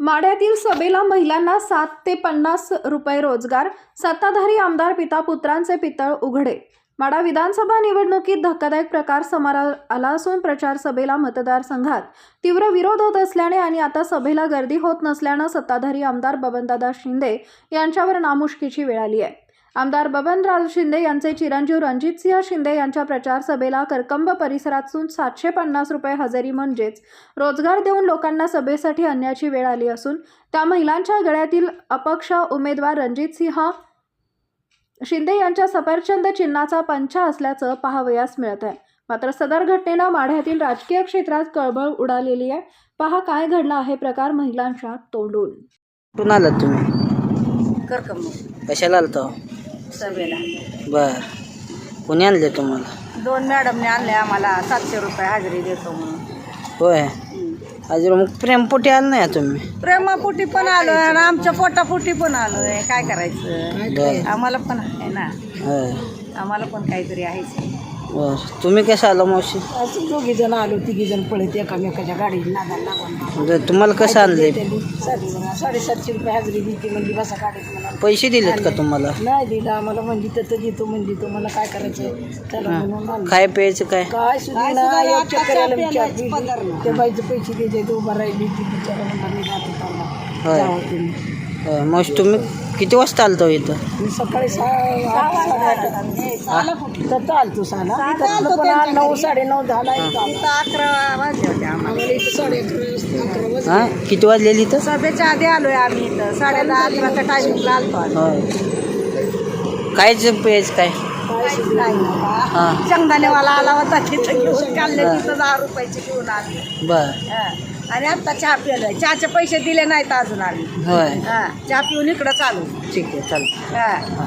माढ्यातील सभेला महिलांना सात ते पन्नास रुपये रोजगार. सत्ताधारी आमदार पिता पुत्रांचे पितळ उघडे. माडा विधानसभा निवडणुकीत धक्कादायक प्रकार समोर आला असून प्रचार सभेला मतदारसंघात तीव्र विरोध होत असल्याने आणि आता सभेला गर्दी होत नसल्यानं सत्ताधारी आमदार बबनदादा शिंदे यांच्यावर नामुष्कीची वेळ आली आहे. आमदार बबनराज शिंदे यांचे चिरंजीव रणजितसिंह शिंदे यांच्या प्रचार सभेला करकंब परिसरातून सातशे पन्नास रुपये हजेरी म्हणजेच रोजगार देऊन लोकांना सभेसाठी आणण्याची वेळ आली असून त्या महिलांच्या गळ्यातील अपक्ष उमेदवार रणजितसिंह शिंदे यांच्या सफरचंद चिन्हाचा पंचा असल्याचं पाहावयास मिळत आहे. मात्र सदर घटनेनं माढ्यातील राजकीय क्षेत्रात कळबळ उडालेली आहे. पहा काय घडला आहे प्रकार महिलांच्या तोंडून. कुठून आलात तुम्ही? कशाला आलतो? सभेला. बर. कोणी आणले तुम्हाला? दोन मॅडमने आणले आम्हाला सातशे रुपये हजेरी देतो म्हणून. होय. अजून मग प्रेमपोटी आलं नाही तुम्ही? प्रेमापोटी पण आलोय आणि आमच्या पोटापोटी पण आलोय. काय करायचं? बर. आम्हाला पण आहे ना. होय. आम्हाला पण काहीतरी आहेच. बर. तुम्ही कसं आला मावशी? असं दोघी जण आलो तिघी जण पळत एकामेकाच्या गाडीत नादा लागून. बरं, तुम्हाला कसं आणले? साडेसातशे रुपये हजेरी दिली म्हणजे बसा गाडीत मला पैसे दिलेत का तुम्हाला? नाही दिलं आम्हाला म्हणजे तर देतो म्हणजे तो मला काय करायचं म्हणून आणलं. काय प्यायचं काय? काय सुद्धा नाही एक चक्कराला विचारली. त्या बाईचं पैसे द्यायचे ते उभं राहिली ती बिचारा म्हणला मी जातो चालला होय. जावं तुम्ही. होय, मावशी तुम्ही किती वाजता आलतो इथं? मी सकाळी सहा तर चालतो सहाला इथं पण आठ नऊ साडेनऊ झाला अकरा वाजले होते आम्हाला इथं साडे अकरा हां? किती वाजलेली इथं? सभेच्या आधी आलोय आम्ही इथं. साडे दहा अकराच्या टायमिंगला आलतो कायच प्यायचं काय? सुद्धा नाही. हां. शेंगदाणेवाला आला होता तिथं घेऊन काढले तिथं दहा रुपयाचे घेऊन आले. बर. हा. आणि आता चहा पिलोय चहाचे पैसे दिले नाहीत अजून आम्ही. होय. हा. चहा पिऊन इकडं चालू. ठीक आहे चालतं हा.